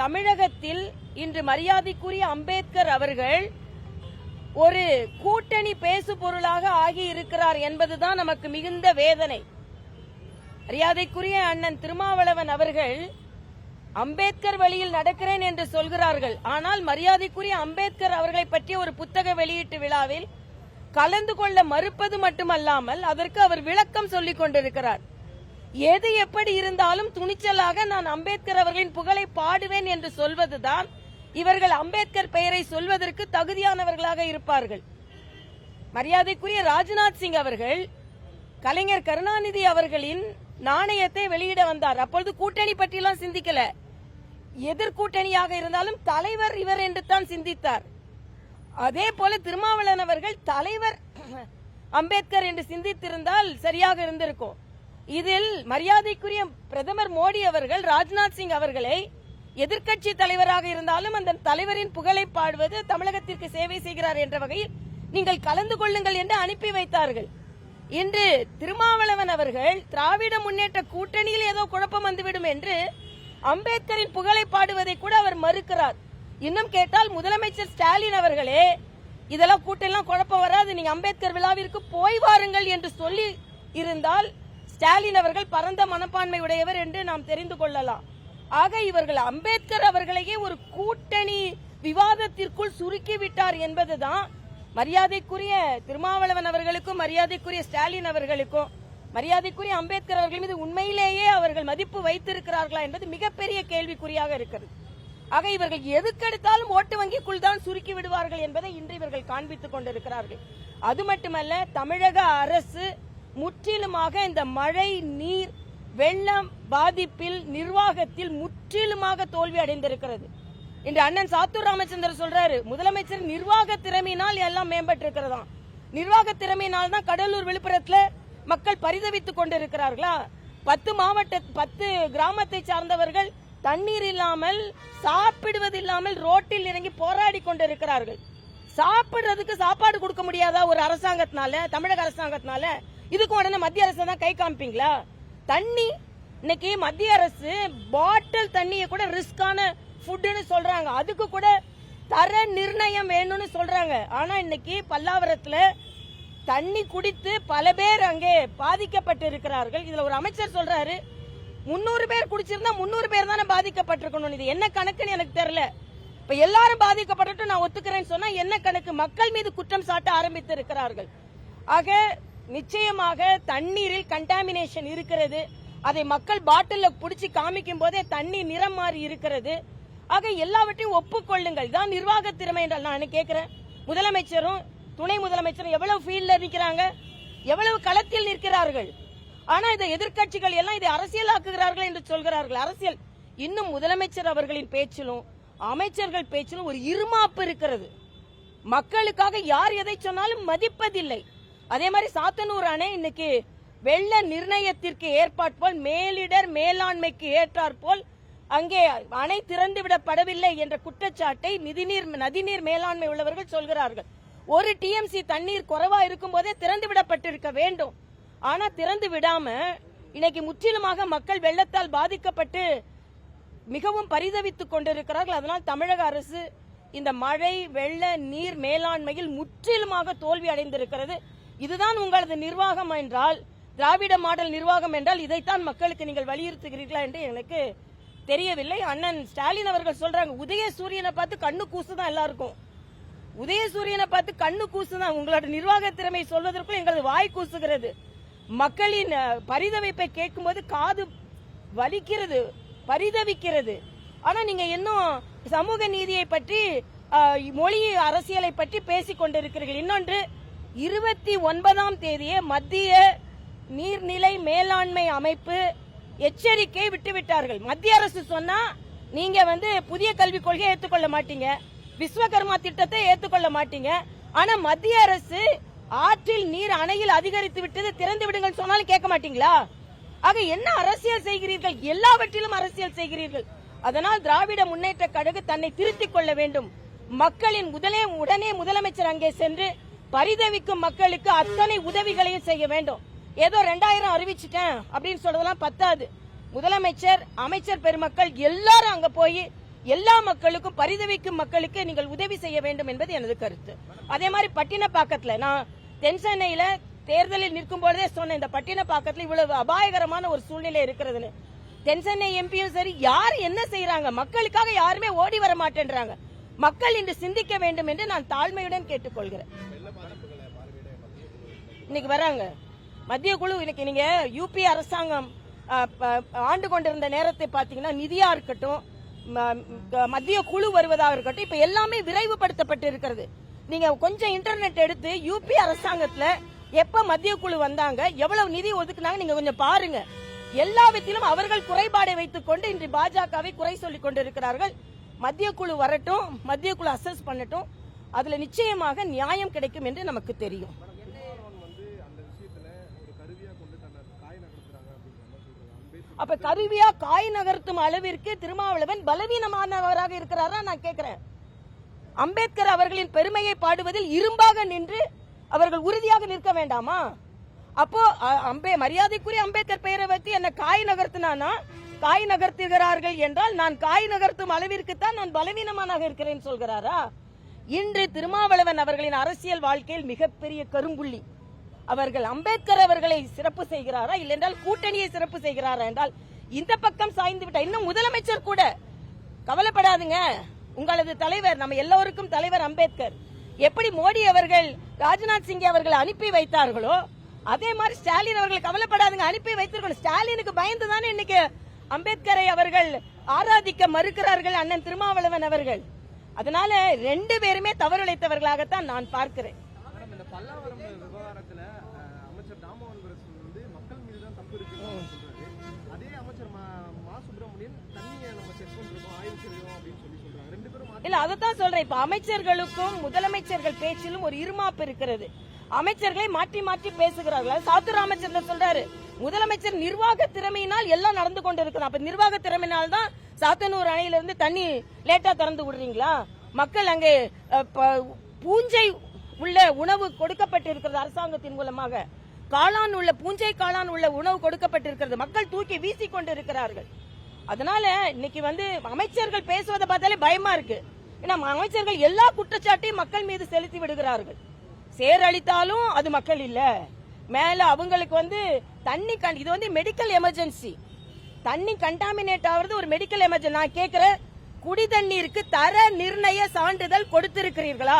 தமிழகத்தில் இன்று மரியாதைக்குரிய அம்பேத்கர் அவர்கள் ஒரு கூட்டணி பேசு பொருளாக ஆகி இருக்கிறார் என்பதுதான் நமக்கு மிகுந்த வேதனை. மரியாதைக்குரிய அண்ணன் திருமாவளவன் அவர்கள் அம்பேத்கர் வழியில் நடக்கிறேன் என்று சொல்கிறார்கள். ஆனால் மரியாதைக்குரிய அம்பேத்கர் அவர்களை பற்றிய ஒரு புத்தக வெளியீட்டு விழாவில் கலந்து கொள்ள மறுப்பது மட்டுமல்லாமல் அதற்கு அவர் விளக்கம் சொல்லிக் கொண்டிருக்கிறார். எது எப்படி இருந்தாலும் துணிச்சலாக நான் அம்பேத்கர் அவர்களின் புகழை பாடுவேன் என்று சொல்வதுதான். இவர்கள் அம்பேத்கர் பெயரை சொல்வதற்கு தகுதியானவர்களாக இருப்பார்கள். மரியாதைக்குரிய ராஜ்நாத் சிங் அவர்கள் கலைஞர் கருணாநிதி அவர்களின் நாணயத்தை வெளியிட வந்தார். அப்பொழுது கூட்டணி பற்றியெல்லாம் சிந்திக்கல. எதிர்கூட்டணியாக இருந்தாலும் தலைவர் இவர் என்று தான் சிந்தித்தார். அதே போல திருமாவளவன் அவர்கள் தலைவர் அம்பேத்கர் என்று சிந்தித்திருந்தால் சரியாக இருந்திருக்கும். இதில் மரியாதைக்குரிய பிரதமர் மோடி அவர்கள் ராஜ்நாத் சிங் அவர்களை எதிர்க்கட்சி தலைவராக இருந்தாலும் அந்த தலைவரின் புகழை பாடுவது தமிழகத்திற்கு சேவை செய்கிறார் என்ற வகையில் நீங்கள் கலந்து கொள்ளுங்கள் என்று அனுப்பி வைத்தார்கள். இன்று திருமாவளவன் அவர்கள் திராவிட முன்னேற்ற கூட்டணியில் ஏதோ குழப்பம் வந்துவிடும் என்று அம்பேத்கரின் புகழை பாடுவதை கூட அவர் மறுக்கிறார். இன்னும் கேட்டால் முதலமைச்சர் ஸ்டாலின் அவர்களே இதெல்லாம் கூட்டெல்லாம் குழப்பம் வராது. நீங்க அம்பேத்கர் விழாவிற்கு போய் வாருங்கள் என்று சொல்லி இருந்தால் ஸ்டாலின் அவர்கள் பரந்த மனப்பான்மை உடையவர் என்று நாம் தெரிந்து கொள்ளலாம். ஆக இவர்கள் அம்பேத்கர் அவர்களையே ஒரு கூட்டணி விவாதத்திற்குள் சுருக்கிவிட்டார் என்பதுதான் மரியாதைக்குரிய திருமாவளவன் அவர்களுக்கும் மரியாதைக்குரிய ஸ்டாலின் அவர்களுக்கும் மரியாதைக்குரிய அம்பேத்கர் அவர்கள் மீது உண்மையிலேயே அவர்கள் மதிப்பு வைத்திருக்கிறார்களா என்பது மிகப்பெரிய கேள்விக்குறியாக இருக்கிறது. ஆக இவர்கள் எதுக்கெடுத்தாலும் ஓட்டு வங்கிக்குள் தான் சுருக்கி விடுவார்கள் என்பதை இன்று இவர்கள் காண்பித்துக் கொண்டிருக்கிறார்கள். அது மட்டுமல்ல தமிழக அரசு முற்றிலுமாக இந்த மழை நீர் வெள்ளம் பாதிப்பில் நிர்வாகத்தில் முற்றிலுமாக தோல்வி அடைந்திருக்கிறது. இன்று அண்ணன் சாத்தூர் ராமச்சந்திரன் சொல்றாரு முதலமைச்சர் நிர்வாக திறமையினால் எல்லாம் மேம்பட்டு இருக்கிறதாம் நிர்வாக திறமையினால் தான் கடலூர் விழுப்புரத்துல மக்கள் பரிதவித்துக் கொண்டிருக்கிறார்களா? பத்து மாவட்ட பத்து கிராமத்தை சார்ந்தவர்கள் தண்ணீர் இல்லாமல் சாப்பிடுவது இல்லாமல் ரோட்டில் இறங்கி போராடி கொண்டிருக்கிறார்கள். சாப்பிடுறதுக்கு சாப்பாடு கொடுக்க முடியாதா ஒரு அரசாங்கத்தினால தமிழக அரசாங்கத்தினால? இதுக்கு உடனே மத்திய அரசு தான் கை காமிப்பீங்களா? தண்ணி இன்னைக்கு மத்திய அரசு பாட்டில் தண்ணியை கூட ரிஸ்கான ஃபுட்டுன்னு சொல்றாங்க. அதுக்கு கூட தர நிர்ணயம் வேணும்னு சொல்றாங்க. ஆனா இன்னைக்கு பல்லாவரத்துல தண்ணி குடித்து பல பேர் அங்கே பாதிக்கப்பட்டு இருக்கிறார்கள் இதுல ஒரு அமைச்சர் சொல்றாரு முன்னூறு பேர் குடிச்சிருந்தா முன்னூறு பேர் தானே பாதிக்கப்பட்டிருக்கணும். இது என்ன கணக்குன்னு எனக்கு தெரியல. இப்ப எல்லாரும் பாதிக்கப்பட்டு நான் ஒத்துக்கிறேன்னு சொன்னா என்ன கணக்கு? மக்கள் மீது குற்றம் சாட்ட ஆரம்பித்து இருக்கிறார்கள் ஆக நிச்சயமாக தண்ணீரில் கண்டாமினேஷன் இருக்கிறது. அதை மக்கள் பாட்டில புடிச்சு காமிக்கும் போதே தண்ணி நிறம் மாறி இருக்கிறது. ஆக எல்லாவற்றையும் ஒப்புக்கொள்ளுங்கள். தான் நிர்வாக திறமை என்றால் நான் கேட்கிறேன்? முதலமைச்சரும் துணை முதலமைச்சரும் எவ்வளவு ஃபீல்ட்ல நிற்கிறாங்க எவ்வளவு களத்தில் நிற்கிறார்கள்? ஆனா இதை எதிர்க்கட்சிகள் எல்லாம் இதை அரசியலாக்குகிறார்கள் என்று சொல்கிறார்கள். அரசியல். இன்னும் முதலமைச்சர் அவர்களின் பேச்சிலும் அமைச்சர்கள் பேச்சிலும் ஒரு இருமாப்பு இருக்கிறது. மக்களுக்காக யார் எதை சொன்னாலும் மதிப்பதில்லை. அதே மாதிரி சாத்தனூர் அணை இன்னைக்கு வெள்ள நிர்ணயத்திற்கு ஏற்பாட் போல் மேலிடர் மேலாண்மைக்கு ஏற்றாற் போல் அங்கே அணை திறந்து விடப்படவில்லை என்ற குற்றச்சாட்டை நிதிநீர் நதிநீர் மேலாண்மை உள்ளவர்கள் சொல்கிறார்கள். ஒரு டிஎம்சி தண்ணீர் குறைவா இருக்கும் போதே திறந்து விடப்பட்டிருக்க வேண்டும். ஆனா திறந்து விடாம இன்னைக்கு முற்றிலுமாக மக்கள் வெள்ளத்தால் பாதிக்கப்பட்டு மிகவும் பரிதவித்துக் கொண்டிருக்கிறார்கள். அதனால் தமிழக அரசு இந்த மழை வெள்ள நீர் மேலாண்மையில் முற்றிலுமாக தோல்வி அடைந்திருக்கிறது. இதுதான் உங்களது நிர்வாகம் என்றால் திராவிட மாடல் நிர்வாகம் என்றால் இதைத்தான் மக்களுக்கு நீங்கள் வலியுறுத்துகிறீர்களா என்று எனக்கு தெரியவில்லை. அண்ணன் ஸ்டாலின் அவர்கள் சொல்றாங்க உதய சூரியனை பார்த்து கண்ணு கூசுதான் எல்லாருக்கும். உதய சூரியனை பார்த்து கண்ணு கூசுதான். உங்களோட நிர்வாக திறமை சொல்வதற்குள் எங்களது வாய் கூசுகிறது. மக்களின் பரிதவிப்பை கேட்கும்போது காது வலிக்கிறது பரிதவிக்கிறது. ஆனா நீங்க இன்னும் சமூக நீதியை பற்றி மொழி அரசியலை பற்றி பேசிக் கொண்டிருக்கிறீர்கள் இன்னொன்று இருபத்தி ஒன்பதாம் தேதியே மத்திய நீர்நிலை மேலாண்மை அமைப்பு எச்சரிக்கை விட்டுவிட்டார்கள். மத்திய அரசு சொன்னா நீங்க வந்து புதிய கல்விக் கொள்கையை ஏற்றுக்கொள்ள மாட்டீங்க. விஸ்வகர்மா திட்டத்தை ஏற்றுக்கொள்ள மாட்டீங்க. ஆனா மத்திய அரசு ஆற்றில் நீர் அணையில் அதிகரித்து விட்டது திறந்து விடுங்கள் சொன்னாலும் கேட்க மாட்டீங்களா? ஆக என்ன அரசியல் செய்கிறீர்கள்? எல்லாவற்றிலும் அரசியல் செய்கிறீர்கள். அதனால் திராவிட முன்னேற்ற கழகு தன்னை திருத்திக் கொள்ள வேண்டும். மக்களின் முதலே உடனே முதலமைச்சர் அங்கே சென்று பரிதவிக்கும் மக்களுக்கு அத்தனை உதவிகளையும் செய்ய வேண்டும். ஏதோ ரெண்டாயிரம் அறிவிச்சிட்டேன் அப்படின்னு சொல்றதெல்லாம் பத்தாது. முதலமைச்சர் அமைச்சர் பெருமக்கள் எல்லாரும் அங்க போய் எல்லா மக்களுக்கும் பரிதவிக்கும் மக்களுக்கு நீங்கள் உதவி செய்ய வேண்டும் என்பது எனது கருத்து. அதே மாதிரி பட்டினப்பாக்கத்துல நான் தென் சென்னையில தேர்தலில் நிற்கும் பொழுதே சொன்னேன் இந்த பட்டினப்பாக்கத்துல இவ்வளவு அபாயகரமான ஒரு சூழ்நிலை இருக்கிறதுன்னு. தென் சென்னை எம்பியும் சரி யார் என்ன செய்யறாங்க மக்களுக்காக யாருமே ஓடி வர மாட்டேன்றாங்க. மக்கள் இன்று சிந்திக்க வேண்டும் என்று நான் தாழ்மையுடன் கேட்டுக்கொள்கிறேன். இன்னைக்கு வராங்க. மத்திய குழு இன்னைக்கு நீங்க யூபி அரசாங்கம் ஆண்டு கொண்டிருந்த நேரத்தை பாத்தீங்கன்னா நிதியா இருக்கட்டும் ம- மத்திய குழு வருவதாக இருக்கட்டும் இப்ப எல்லாமே விரைவுபடுத்தப்பட்டு இருக்கிறது. நீங்க கொஞ்சம் இன்டர்நெட் எடுத்து யூபி அரசாங்கத்துல எப்ப மத்திய குழு வந்தாங்க எவ்வளவு நிதி ஒதுக்குனாங்க நீங்க கொஞ்சம் பாருங்க. எல்லா விதத்திலும் அவர்கள் குறைபாடை வைத்துக் கொண்டு இன்று பாஜகவை குறை சொல்லிக் கொண்டிருக்கிறார்கள். மத்திய குழு வரட்டும் மத்திய குழு அசஸ் பண்ணட்டும். அதுல நிச்சயமாக நியாயம் கிடைக்கும் என்று நமக்கு தெரியும் திருமாவளவன் வந்து அந்த விஷயத்துல ஒரு கருவியா கொண்டு தன்னை காய் நகர்த்துறாங்க அப்படிங்கிற மாதிரி சொல்றாங்க அம்பேத்கர் அப்ப கருவியா காய் நகர்த்தும் அளவிற்கு திருமாவளவன் பலவீனமானவராக இருக்கிறாரா நான் கேட்கிறேன் அம்பேத்கர் அவர்களின் பெருமையை பாடுவதில் இரும்பாக நின்று அவர்கள் உறுதியாக நிற்க வேண்டாமா? அப்போ அம்பே மரியாதைக்குரிய அம்பேத்கர் பெயரை வைத்து என்ன காய் நகர்த்தினானா? காய் நகர்த்துகிறார்கள் என்றால் நான் காய் நகர்த்தும் அளவிற்கு தான் நான் பலவீனமானாக இருக்கிறேன் சொல்கிறாரா? இன்று திருமாவளவன் அவர்களின் அரசியல் வாழ்க்கையில் மிகப்பெரிய கரும்புள்ளி. அவர்கள் அம்பேத்கர் அவர்களை சிறப்பு செய்கிறாரா? இல்லைன்றால் கூட்டணியை சிறப்பு செய்கிறாரா என்றால் இந்த பக்கம் சாய்ந்து விட்டார். இன்னும் முதலமைச்சர் கூட கவலைப்படாதுங்க. உங்களது தலைவர் நம்ம எல்லோருக்கும் தலைவர் அம்பேத்கர். எப்படி மோடி அவர்கள் ராஜ்நாத் சிங் அவர்களை அனுப்பி வைத்தார்களோ அதே மாதிரி ஸ்டாலின் அவர்கள் கவலைப்படாதுங்க. அனுப்பி வைத்திருக்கணும். ஸ்டாலினுக்கு பயந்து தானே இன்னைக்கு அம்பேத்கரை அவர்கள் ஆராதிக்க மறுக்கிறார்கள் அண்ணன் திருமாவளவன் அவர்கள். அதனால ரெண்டு பேருமே தவறிழைத்தவர்களாகத்தான் நான் பார்க்கிறேன் மேடம் இந்த பல்லாவரம் விவகாரத்துல அஹ், அமைச்சர் தாமோகன் பிரசன் வந்து மக்கள் மீது தான் தப்பு இருக்குன்னு சொல்றாரு அதே அமைச்சர் மா மா சுப்பிரமணியன் தண்ணியை நம்ம செக் பண்றோம் ஆய்வு செய்யறோம் அப்படின்னு சொல்லி சொல்றாங்க ரெண்டு பேரும் மாத்தி- இல்ல அதைத்தான் சொல்றேன். இப்ப அமைச்சர்களுக்கும் முதலமைச்சர்கள் பேச்சிலும் ஒரு இருமாப்பு இருக்கிறது. அமைச்சர்களை மாற்றி மாற்றி பேசுகிறார்கள். சாத்துர அமைச்சர் சொல்றாரு. முதலமைச்சர் நிர்வாக திறமையினால் எல்லாம் நடந்து கொண்டிருக்கிறது அப்ப நிர்வாக திறமையினால் தான் சாத்தனூர் அணையிலிருந்து தண்ணி லேட்டா திறந்து விடுறீங்களா? மக்கள் அங்கே பூஞ்சை உள்ள உணவு கொடுக்கப்பட்டிருக்கிறது அரசாங்கத்தின் மூலமாக. காளான் உள்ள பூஞ்சை காளான் உள்ள உணவு கொடுக்கப்பட்டிருக்கிறது. மக்கள் தூக்கி வீசிக் கொண்டிருக்கிறார்கள். அதனால இன்னைக்கு வந்து அமைச்சர்கள் பேசுவதை பார்த்தாலே பயமா இருக்கு. ஏன்னா அமைச்சர்கள் எல்லா குற்றச்சாட்டையும் மக்கள் மீது செலுத்தி விடுகிறார்கள். சேரழித்தாலும் அது மக்கள் இல்ல. மேல அவங்களுக்கு வந்து தண்ணி கண் இது வந்து மெடிக்கல் எமர்ஜென்சி தண்ணி கண்டாமினேட் ஆகுறது ஒரு மெடிக்கல் எமர்ஜென்சி நான் கேட்கிறேன் குடி தண்ணீருக்கு தர நிர்ணய சான்றிதழ் கொடுத்திருக்கிறீர்களா?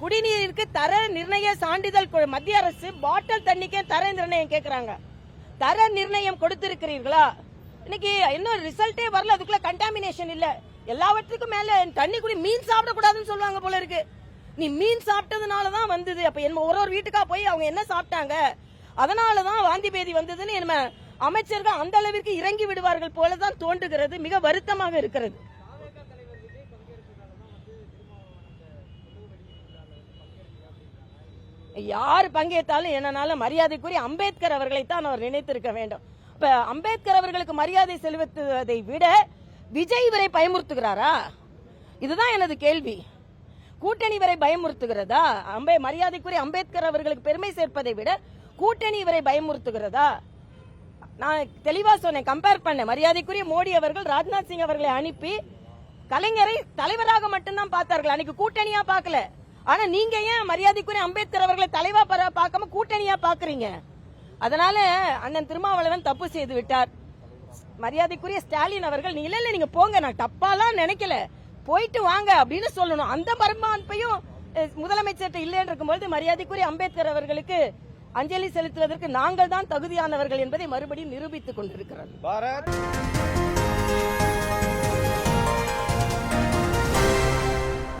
குடிநீருக்கு தர நிர்ணய சான்றிதழ் மத்திய அரசு பாட்டில் தண்ணிக்கே தர நிர்ணயம் கேட்கிறாங்க தர நிர்ணயம் கொடுத்திருக்கிறீர்களா? இன்னைக்கு இன்னும் ரிசல்ட்டே வரல அதுக்குள்ள கண்டாமினேஷன் இல்ல. எல்லாவற்றுக்கும் மேல தண்ணி குடி மீன் சாப்பிடக்கூடாதுன்னு சொல்லுவாங்க போல இருக்கு. நீ மீன் சாப்பிட்டதுனாலதான் வந்தது. அப்ப என்ன ஒரு ஒரு வீட்டுக்கா போய் அவங்க என்ன சாப்பிட்டாங்க? அதனால தான் வாந்தி பேதி வந்ததுன்னு என்ன அமைச்சர்கள் அந்த அளவிற்கு இறங்கி விடுவார்கள் போல தான் தோன்றுகிறது. மிக வருத்தமாக இருக்கிறது. யார் பங்கேற்றாலும் என்னனாலும் மரியாதைக்குரிய அம்பேத்கர் அவர்களைத்தான் அவர் நினைத்திருக்க வேண்டும். அம்பேத்கர் அவர்களுக்கு மரியாதை செலுத்துவதை விட விஜய் இவரை பயமுறுத்துகிறாரா? இதுதான் எனது கேள்வி. கூட்டணி இவரை பயமுறுத்துகிறதா? அம்பே மரியாதைக்குரிய அம்பேத்கர் அவர்களுக்கு பெருமை சேர்ப்பதை விட கூட்டணி இவரை பயமுறுத்துகிறதா? நான் தெளிவா சொன்னேன் கம்பேர் பண்ண மரியாதைக்குரிய மோடி அவர்கள் ராஜ்நாத் சிங் அவர்களை அனுப்பி கலைஞரை தலைவராக மட்டும்தான் பார்த்தார்கள். அன்னைக்கு கூட்டணியா பார்க்கல. ஆனா நீங்க ஏன் மரியாதைக்குரிய அம்பேத்கர் அவர்களை தலைவா பார்க்காம கூட்டணியா பாக்குறீங்க அதனால அண்ணன் திருமாவளவன் தப்பு செய்து விட்டார். மரியாதைக்குரிய ஸ்டாலின் அவர்கள் நீங்க இல்ல இல்ல நீங்க போங்க நான் தப்பாலாம் நினைக்கல. போயிட்டு வாங்க அப்படின்னு சொல்லணும். அந்த பரமான்பையும் முதலமைச்சர்கிட்ட இல்லைன்னு இருக்கும்போது மரியாதைக்குரிய அம்பேத்கர் அவர்களுக்கு அஞ்சலி செலுத்துவதற்கு நாங்கள் தான் தகுதியானவர்கள் என்பதை மறுபடியும் நிரூபித்துக் கொண்டிருக்கிறார்